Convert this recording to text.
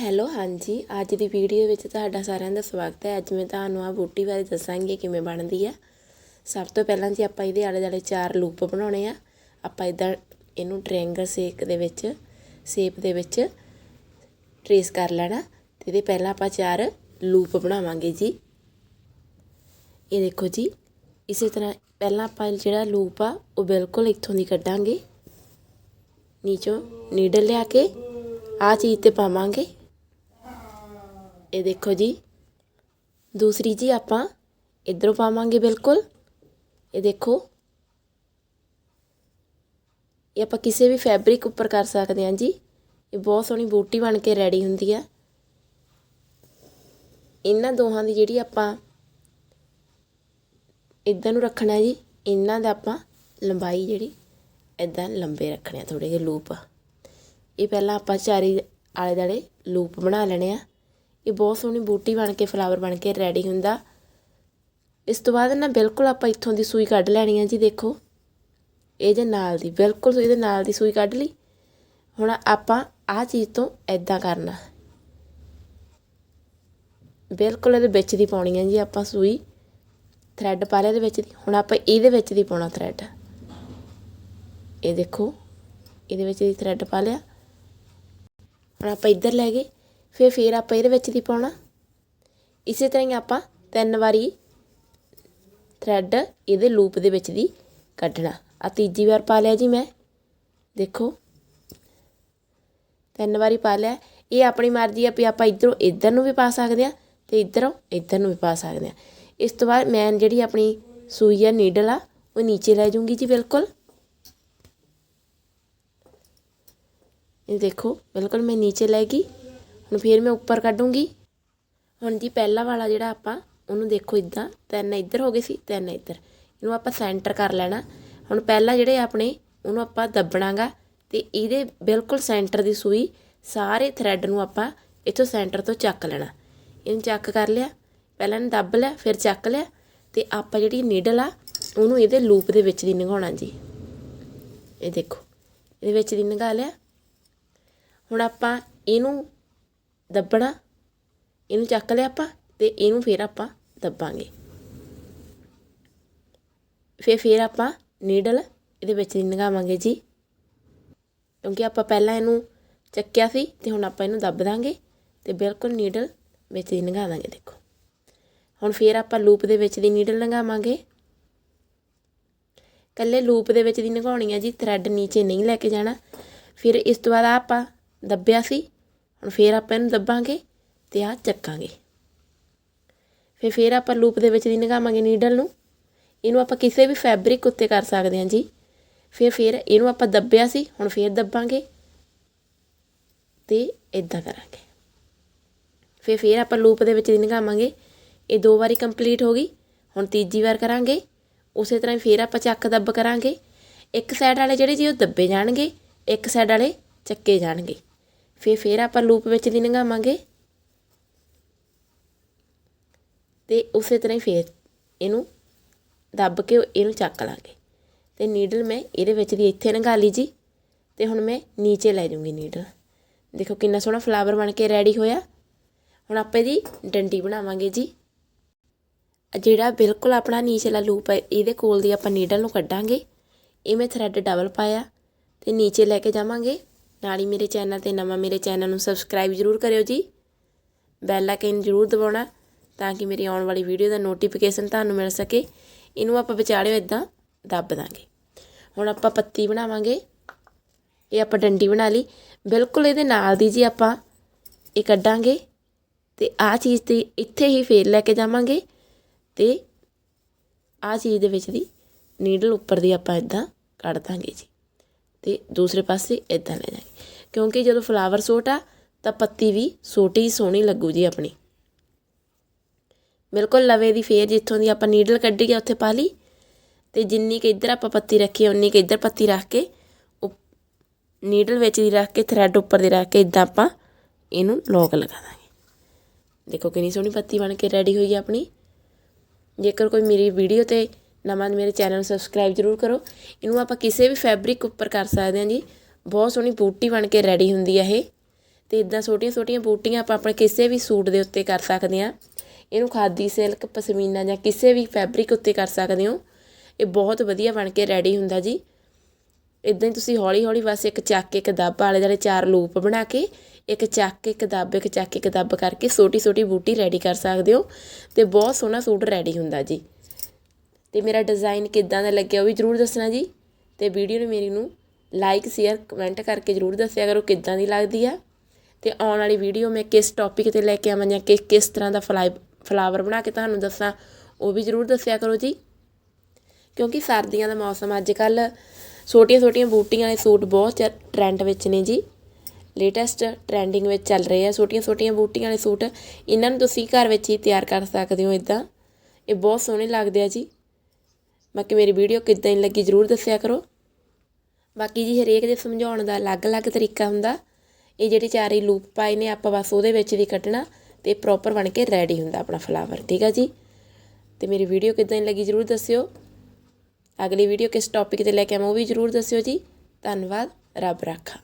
Hello, ਹਾਂਜੀ। ਅੱਜ ਦੀ video ਵਿੱਚ ਤੁਹਾਡਾ ਸਾਰਿਆਂ ਦਾ ਸਵਾਗਤ ਹੈ। ਅੱਜ ਮੈਂ ਤੁਹਾਨੂੰ ਆ ਬੂਟੀ ਬਾਰੇ ਦੱਸਾਂਗੀ ਕਿਵੇਂ ਬਣਦੀ ਆ। ਸਭ ਤੋਂ ਪਹਿਲਾਂ ਜੀ ਆਪਾਂ ਇਹਦੇ ਆਲੇ ਦੁਆਲੇ ਚਾਰ ਲੂਪ ਬਣਾਉਣੇ ਆ। ਆਪਾਂ ਇਦਾਂ ਇਹਨੂੰ ਟ੍ਰਾਇੰਗਲ ਸੇਕ ਦੇ ਵਿੱਚ ਸ਼ੇਪ ਦੇ ਵਿੱਚ ਟ੍ਰੇਸ ਕਰ ਲੈਣਾ। ਤੇ ਇਹਦੇ ਪਹਿਲਾਂ ਆਪਾਂ ਚਾਰ ਲੂਪ ਬਣਾਵਾਂਗੇ ਜੀ। ਇਹ ਦੇਖੋ ਜੀ, ਇਸੇ ਤਰ੍ਹਾਂ ਪਹਿਲਾਂ ਆਪਾਂ ਜਿਹੜਾ ਲੂਪ ਆ, ਉਹ ਬਿਲਕੁਲ ਇੱਥੋਂ ਦੀ ਕੱਢਾਂਗੇ। ਨੀਚੋਂ ਨੀਡਲ ਲਿਆ ਕੇ ਆ ਚੀਜ਼ ਤੇ ਪਾਵਾਂਗੇ। ਇਹ ਦੇਖੋ ਜੀ। ਦੂਸਰੀ ਜੀ ਆਪਾਂ ਇਧਰੋਂ ਪਾਵਾਂਗੇ ਬਿਲਕੁਲ। ਇਹ ਦੇਖੋ। ਇਹ ਆਪਾਂ ਕਿਸੇ ਵੀ ਫੈਬਰਿਕ ਉੱਪਰ ਕਰ ਸਕਦੇ ਹਾਂ ਜੀ। ਇਹ ਬਹੁਤ ਸੋਹਣੀ ਬੂਟੀ ਬਣ ਕੇ ਰੈਡੀ ਹੁੰਦੀ ਆ। ਇਹਨਾਂ ਦੋਹਾਂ ਦੀ ਜਿਹੜੀ ਆਪਾਂ ਇਦਾਂ ਨੂੰ ਰੱਖਣਾ ਜੀ, ਇਹਨਾਂ ਦਾ ਆਪਾਂ ਲੰਬਾਈ ਜਿਹੜੀ, ਇਦਾਂ ਲੰਬੇ ਰੱਖਣੇ ਆ ਥੋੜੇ ਜਿਹੇ ਲੂਪ ਇਹ ਪਹਿਲਾਂ ਆਪਾਂ ਚਾਰੇ ਆਲੇ ਦਾਲੇ ਲੂਪ ਬਣਾ ਲੈਣੇ ਆ। ਇਹ ਬਹੁਤ ਸੋਹਣੀ ਬੂਟੀ ਬਣ ਕੇ ਫਲਾਵਰ ਬਣ ਕੇ ਰੈਡੀ ਹੁੰਦਾ। ਇਸ ਤੋਂ ਬਾਅਦ ਨਾ ਬਿਲਕੁਲ ਆਪਾਂ ਇੱਥੋਂ ਦੀ ਸੂਈ ਕੱਢ ਲੈਣੀ ਹੈ ਜੀ, ਦੇਖੋ। ਇਹਦੇ ਨਾਲ ਦੀ, ਬਿਲਕੁਲ ਇਹਦੇ ਨਾਲ ਦੀ ਸੂਈ ਕੱਢ ਲਈ। ਹੁਣ ਆਪਾਂ ਆਹ ਚੀਜ਼ ਤੋਂ ਐਦਾਂ ਕਰਨਾ। ਬਿਲਕੁਲ ਇਹਦੇ ਵਿੱਚ ਦੀ ਪਾਉਣੀ ਹੈ ਜੀ ਆਪਾਂ ਸੂਈ। ਥਰੈਡ ਪਾ ਲਿਆ ਇਹਦੇ ਵਿੱਚ ਦੀ। ਹੁਣ ਆਪਾਂ ਇਹਦੇ ਵਿੱਚ ਦੀ ਪਾਉਣਾ ਥਰੈਡ ਇਹ ਦੇਖੋ, ਇਹਦੇ ਵਿੱਚ ਦੀ ਥਰੈਡ ਪਾ ਲਿਆ। ਹੁਣ ਆਪਾਂ ਇੱਧਰ ਲੈ ਗਏ। ਫਿਰ ਫਿਰ ਆਪਾਂ ਇਹਦੇ ਵਿੱਚ ਦੀ ਪਾਉਣਾ? ਇਸੇ ਤਰ੍ਹਾਂ ਹੀ ਆਪਾਂ ਤਿੰਨ ਵਾਰੀ ਥਰੈਡ ਇਹਦੇ ਲੂਪ ਦੇ ਵਿੱਚ ਦੀ ਕੱਢਣਾ। ਆ ਤੀਜੀ ਵਾਰ ਪਾ ਲਿਆ ਜੀ ਮੈਂ। ਦੇਖੋ। ਤਿੰਨ ਵਾਰੀ ਪਾ ਲਿਆ। ਇਹ ਆਪਣੀ ਮਰਜ਼ੀ ਆ ਵੀ ਆਪਾਂ ਇਧਰੋਂ ਇਧਰ ਨੂੰ ਵੀ ਪਾ ਸਕਦੇ ਆ ਤੇ ਇਧਰੋਂ ਇਧਰ ਨੂੰ ਵੀ ਪਾ ਸਕਦੇ ਆ। ਇਸ ਤੋਂ ਬਾਅਦ ਮੈਂ ਜਿਹੜੀ ਆਪਣੀ ਸੂਈ ਆ ਨੀਡਲ ਆ, ਉਹ ਨੀਚੇ ਲੈ ਜਾਊਂਗੀ ਜੀ ਬਿਲਕੁਲ। ਇਹ ਦੇਖੋ, ਬਿਲਕੁਲ ਮੈਂ ਨੀਚੇ ਲੈ ਗਈ। ਹੁਣ ਫਿਰ ਮੈਂ ਉੱਪਰ ਕੱਢੂੰਗੀ। ਹੁਣ ਜੀ ਪਹਿਲਾ ਵਾਲਾ ਜਿਹੜਾ ਆਪਾਂ, ਉਹਨੂੰ ਦੇਖੋ ਇਦਾਂ, ਤਿੰਨ ਇੱਧਰ ਹੋ ਗਏ ਸੀ, ਤਿੰਨ ਇੱਧਰ। ਇਹਨੂੰ ਆਪਾਂ ਸੈਂਟਰ ਕਰ ਲੈਣਾ। ਹੁਣ ਪਹਿਲਾ ਜਿਹੜੇ ਆਪਣੇ, ਉਹਨੂੰ ਆਪਾਂ ਦੱਬਣਾਗਾ ਤੇ ਇਹਦੇ ਬਿਲਕੁਲ ਸੈਂਟਰ ਦੀ ਸੂਈ ਸਾਰੇ ਥਰੈਡ ਨੂੰ ਆਪਾਂ ਇੱਥੋਂ ਸੈਂਟਰ ਤੋਂ ਚੱਕ ਲੈਣਾ। ਇਹਨੂੰ ਚੱਕ ਕਰ ਲਿਆ, ਪਹਿਲਾਂ ਇਹਨੂੰ ਦੱਬ ਲਿਆ, ਫਿਰ ਚੱਕ ਲਿਆ ਤੇ ਆਪਾਂ ਜਿਹੜੀ ਨੀਡਲ ਆ, ਉਹਨੂੰ ਇਹਦੇ ਲੂਪ ਦੇ ਵਿੱਚ ਦੀ ਲੰਘਾਉਣਾ ਜੀ। ਇਹ ਦੇਖੋ, ਇਹਦੇ ਵਿੱਚ ਦੀ ਲੰਘਾ ਲਿਆ। ਹੁਣ ਆਪਾਂ ਇਹਨੂੰ ਦੱਬਣਾ, ਇਹਨੂੰ ਚੱਕ ਲਿਆ ਆਪਾਂ ਤੇ ਇਹਨੂੰ ਫਿਰ ਆਪਾਂ ਦੱਬਾਂਗੇ। ਫਿਰ ਫਿਰ ਆਪਾਂ ਨੀਡਲ ਇਹਦੇ ਵਿੱਚ ਦੀ ਲੰਘਾਵਾਂਗੇ ਜੀ। ਕਿਉਂਕਿ ਆਪਾਂ ਪਹਿਲਾਂ ਇਹਨੂੰ ਚੱਕਿਆ ਸੀ ਤੇ ਹੁਣ ਆਪਾਂ ਇਹਨੂੰ ਦੱਬ ਦਾਂਗੇ ਤੇ ਬਿਲਕੁਲ ਨੀਡਲ ਵਿੱਚ ਦੀ ਲੰਘਾ ਦਾਂਗੇ, ਦੇਖੋ। ਹੁਣ ਫਿਰ ਆਪਾਂ ਲੂਪ ਦੇ ਵਿੱਚ ਦੀ ਨੀਡਲ ਲੰਘਾਵਾਂਗੇ। ਕੱਲੇ ਲੂਪ ਦੇ ਵਿੱਚ ਦੀ ਲੰਘਾਉਣੀ ਹੈ ਜੀ ਥਰੈਡ ਨੀਚੇ ਨਹੀਂ ਲੈ ਕੇ ਜਾਣਾ। ਫਿਰ ਇਸ ਤੋਂ ਬਾਅਦ ਆਪਾਂ ਦੱਬਿਆ ਸੀ ਹੁਣ ਫਿਰ ਆਪਾਂ ਇਹਨੂੰ ਦੱਬਾਂਗੇ ਤੇ ਆ ਚੱਕਾਂਗੇ। ਫਿਰ ਫਿਰ ਆਪਾਂ ਲੂਪ ਦੇ ਵਿੱਚ ਦੀ ਲੰਘਾਵਾਂਗੇ ਨੀਡਲ ਨੂੰ। ਇਹਨੂੰ ਆਪਾਂ ਕਿਸੇ ਵੀ ਫੈਬਰਿਕ ਉੱਤੇ ਕਰ ਸਕਦੇ ਹਾਂ ਜੀ। ਫਿਰ ਫਿਰ ਇਹਨੂੰ ਆਪਾਂ ਦੱਬਿਆ ਸੀ, ਹੁਣ ਫਿਰ ਦੱਬਾਂਗੇ ਤੇ ਇਦਾਂ ਕਰਾਂਗੇ। ਫਿਰ ਫਿਰ ਆਪਾਂ ਲੂਪ ਦੇ ਵਿੱਚ ਦੀ ਲੰਘਾਵਾਂਗੇ ਇਹ ਦੋ ਵਾਰੀ ਕੰਪਲੀਟ ਹੋ ਗਈ, ਹੁਣ ਤੀਜੀ ਵਾਰ ਕਰਾਂਗੇ। ਉਸੇ ਤਰ੍ਹਾਂ ਹੀ ਫਿਰ ਆਪਾਂ ਚੱਕ ਦੱਬ ਕਰਾਂਗੇ। ਇੱਕ ਸਾਈਡ ਵਾਲੇ ਜਿਹੜੇ ਜੀ ਉਹ ਦੱਬੇ ਜਾਣਗੇ, ਇੱਕ ਸਾਈਡ ਵਾਲੇ ਚੱਕੇ ਜਾਣਗੇ। ਫਿਰ ਫਿਰ ਆਪਾਂ ਲੂਪ ਵਿੱਚ ਦੀ ਲੰਘਾਵਾਂਗੇ। ਤੇ ਉਸੇ ਤਰ੍ਹਾਂ ਹੀ ਫਿਰ ਇਹਨੂੰ ਦੱਬ ਕੇ ਇਹਨੂੰ ਚੱਕ ਲਾਂਗੇ। ਤੇ ਨੀਡਲ ਮੈਂ ਇਹਦੇ ਵਿੱਚ ਦੀ ਇੱਥੇ ਲੰਘਾ ਲਈ ਜੀ। ਤੇ ਹੁਣ ਮੈਂ ਨੀਚੇ ਲੈ ਜਾਊਂਗੀ ਨੀਡਲ ਦੇਖੋ ਕਿੰਨਾ ਸੋਹਣਾ ਫਲਾਵਰ ਬਣ ਕੇ ਰੈਡੀ ਹੋਇਆ। ਹੁਣ ਆਪਾਂ ਇਹਦੀ ਡੰਡੀ ਬਣਾਵਾਂਗੇ ਜੀ। ਜਿਹੜਾ ਬਿਲਕੁਲ ਆਪਣਾ ਨੀਚਲਾ ਲੂਪ ਹੈ, ਇਹਦੇ ਕੋਲ ਦੀ ਆਪਾਂ ਨੀਡਲ ਨੂੰ ਕੱਢਾਂਗੇ। ਇਹ ਮੈਂ ਥਰੈਡ ਡਬਲ ਪਾਇਆ ਤੇ ਨੀਚੇ ਲੈ ਕੇ ਜਾਵਾਂਗੇ। ਨਾਲ ਹੀ ਮੇਰੇ ਚੈਨਲ ਤੇ ਨਵਾਂ ਮੇਰੇ ਚੈਨਲ ਨੂੰ ਸਬਸਕ੍ਰਾਈਬ ਜ਼ਰੂਰ ਕਰਿਓ ਜੀ। ਬੈਲ ਆਈਕਨ ਜ਼ਰੂਰ ਦਬਾਉਣਾ ਤਾਂ ਕਿ ਮੇਰੀ ਆਉਣ ਵਾਲੀ ਵੀਡੀਓ ਦਾ ਨੋਟੀਫਿਕੇਸ਼ਨ ਤੁਹਾਨੂੰ ਮਿਲ ਸਕੇ। ਇਹਨੂੰ ਆਪਾਂ ਵਿਚਾਲਿਓ ਇਦਾਂ ਦੱਬ ਦਾਂਗੇ। ਹੁਣ ਆਪਾਂ ਪੱਤੀ ਬਣਾਵਾਂਗੇ। ਇਹ ਆਪਾਂ ਡੰਡੀ ਬਣਾ ਲਈ। ਬਿਲਕੁਲ ਇਹਦੇ ਨਾਲ ਦੀ ਜੀ ਆਪਾਂ ਇਹ ਕੱਢਾਂਗੇ ਤੇ ਆਹ ਚੀਜ਼ ਤੇ ਇੱਥੇ ਹੀ ਫੇਰ ਲੈ ਕੇ ਜਾਵਾਂਗੇ ਤੇ ਆਹ ਚੀਜ਼ ਦੇ ਵਿੱਚ ਦੀ ਨੀਡਲ ਉੱਪਰ ਦੀ ਆਪਾਂ ਇਦਾਂ ਕੱਢ ਦਾਂਗੇ ਜੀ। ਤੇ ਦੂਸਰੇ ਪਾਸੇ ਇਦਾਂ ਲੈ ਜਾਵਾਂਗੇ ਕਿਉਂਕਿ ਜਦੋਂ ਫਲਾਵਰ ਸੋਟ ਆ, ਤਾਂ ਪੱਤੀ ਵੀ ਛੋਟੀ ਸੋਹਣੀ ਲੱਗੂ ਜੀ ਆਪਣੀ। ਬਿਲਕੁਲ ਲਵੇ ਦੀ ਫੇਰ ਜਿੱਥੋਂ ਦੀ ਆਪਾਂ ਨੀਡਲ ਕੱਢੀ ਆ, ਉੱਥੇ ਪਾ ਲਈ। ਤੇ ਜਿੰਨੀ ਕਿ ਇੱਧਰ ਆਪਾਂ ਪੱਤੀ ਰੱਖੀ ਉਨੀ ਕਿ ਇੱਧਰ ਪੱਤੀ ਰੱਖ ਕੇ ਨੀਡਲ ਵਿੱਚ ਦੀ ਰੱਖ ਕੇ ਥਰੈਡ ਉੱਪਰ ਦੀ ਰੱਖ ਕੇ ਇਦਾਂ ਆਪਾਂ ਇਹਨੂੰ ਲੋਕ ਲਗਾ ਦਾਂਗੇ। ਦੇਖੋ ਕਿੰਨੀ ਸੋਹਣੀ ਪੱਤੀ ਬਣ ਕੇ ਰੈਡੀ ਹੋਈ ਹੈ ਆਪਣੀ। ਜੇਕਰ ਕੋਈ ਮੇਰੀ ਵੀਡੀਓ ਤੇ ਨਵਾਂ ਮੇਰੇ ਚੈਨਲ ਨੂੰ ਸਬਸਕ੍ਰਾਈਬ ਜ਼ਰੂਰ ਕਰੋ। ਇਹਨੂੰ ਆਪਾਂ ਕਿਸੇ ਵੀ ਫੈਬਰਿਕ ਉੱਪਰ ਕਰ ਸਕਦੇ ਹਾਂ ਜੀ। ਬਹੁਤ ਸੋਹਣੀ ਬੂਟੀ ਬਣ ਕੇ ਰੈਡੀ ਹੁੰਦੀ ਹੈ ਇਹ। ਤੇ ਇਦਾਂ ਛੋਟੀਆਂ ਛੋਟੀਆਂ ਬੂਟੀਆਂ ਆਪਾਂ ਆਪਣੇ ਕਿਸੇ ਵੀ ਸੂਟ ਦੇ ਉੱਤੇ ਕਰ ਸਕਦੇ ਹਾਂ। ਇਹਨੂੰ ਖਾਦੀ, ਸਿਲਕ, ਪਸ਼ਮੀਨਾ ਜਾਂ ਕਿਸੇ ਵੀ ਫੈਬਰਿਕ ਉੱਤੇ ਕਰ ਸਕਦੇ ਹੋ। ਇਹ ਬਹੁਤ ਵਧੀਆ ਬਣ ਕੇ ਰੈਡੀ ਹੁੰਦਾ ਜੀ। ਇਦਾਂ ਹੀ ਤੁਸੀਂ ਹੌਲੀ ਹੌਲੀ ਬਸ ਇੱਕ ਚੱਕ, ਇੱਕ ਦੱਬ ਵਾਲੇ ਜਿਹੜੇ ਚਾਰ ਲੂਪ ਬਣਾ ਕੇ, ਇੱਕ ਚੱਕ, ਇੱਕ ਦੱਬ, ਇੱਕ ਚੱਕ, ਇੱਕ ਦੱਬ ਕਰਕੇ ਛੋਟੀ ਛੋਟੀ ਬੂਟੀ ਰੈਡੀ ਕਰ ਸਕਦੇ ਹੋ। ਤੇ ਬਹੁਤ ਸੋਹਣਾ ਸੂਟ ਰੈਡੀ ਹੁੰਦਾ ਜੀ। ਅਤੇ ਮੇਰਾ ਡਿਜ਼ਾਈਨ ਕਿੱਦਾਂ ਦਾ ਲੱਗਿਆ ਉਹ ਵੀ ਜਰੂਰ ਦੱਸਣਾ ਜੀ। ਅਤੇ ਵੀਡੀਓ ਨੂੰ ਮੇਰੀ ਨੂੰ ਲਾਈਕ ਸ਼ੇਅਰ ਕਮੈਂਟ ਕਰਕੇ ਜਰੂਰ ਦੱਸਿਆ ਕਰੋ ਕਿੱਦਾਂ ਦੀ ਲੱਗਦੀ ਆ। ਅਤੇ ਆਉਣ ਵਾਲੀ ਵੀਡੀਓ ਮੈਂ ਕਿਸ ਟੌਪਿਕ ਤੇ ਲੈ ਕੇ ਆਵਾਂ ਜਾਂ ਕਿ ਕਿਸ ਤਰ੍ਹਾਂ ਦਾ ਫਲਾਈ ਫਲਾਵਰ ਬਣਾ ਕੇ ਤੁਹਾਨੂੰ ਦੱਸਾਂ, ਉਹ ਵੀ ਜਰੂਰ ਦੱਸਿਆ ਕਰੋ ਜੀ। ਕਿਉਂਕਿ ਸਰਦੀਆਂ ਦਾ ਮੌਸਮ ਅੱਜ ਕੱਲ ਛੋਟੀਆਂ ਛੋਟੀਆਂ ਬੂਟੀਆਂ ਵਾਲੇ ਸੂਟ ਬਹੁਤ ਟ੍ਰੈਂਡ ਵਿੱਚ ਨੇ ਜੀ। ਲੇਟੈਸਟ ਟ੍ਰੈਂਡਿੰਗ ਵਿੱਚ ਚੱਲ ਰਹੇ ਆ ਛੋਟੀਆਂ ਛੋਟੀਆਂ ਬੂਟੀਆਂ ਵਾਲੇ ਸੂਟ। ਇਹਨਾਂ ਨੂੰ ਤੁਸੀਂ ਘਰ ਵਿੱਚ ਹੀ ਤਿਆਰ ਕਰ ਸਕਦੇ ਹੋ ਇਦਾਂ ਇਹ ਬਹੁਤ ਸੋਹਣੇ ਲੱਗਦੇ ਆ ਜੀ। ਬਾਕੀ ਮੇਰੀ ਵੀਡੀਓ ਕਿੱਦਾਂ ਦੀ ਲੱਗੀ ਜਰੂਰ ਦੱਸਿਆ ਕਰੋ। ਬਾਕੀ ਜੀ ਹਰੇਕ ਦੇ ਸਮਝਾਉਣ ਦਾ ਅਲੱਗ-ਅਲੱਗ ਤਰੀਕਾ ਹੁੰਦਾ। ਇਹ ਜਿਹੜੇ ਚਾਰੇ ਲੂਪ ਪਾਏ ਨੇ, ਆਪਾਂ ਬਸ ਉਹਦੇ ਵਿੱਚ ਦੀ ਕੱਢਣਾ ਤੇ ਪ੍ਰੋਪਰ ਬਣ ਕੇ ਰੈਡੀ ਹੁੰਦਾ ਆਪਣਾ ਫਲਾਵਰ ਠੀਕ ਆ ਜੀ? ਤੇ ਮੇਰੀ ਵੀਡੀਓ ਕਿੱਦਾਂ ਦੀ ਲੱਗੀ ਜਰੂਰ ਦੱਸਿਓ। ਅਗਲੀ ਵੀਡੀਓ ਕਿਸ ਟੌਪਿਕ ਤੇ ਲੈ ਕੇ ਆਵਾਂ ਉਹ ਵੀ ਜਰੂਰ ਦੱਸਿਓ ਜੀ। ਧੰਨਵਾਦ, ਰੱਬ ਰਾਖਾ।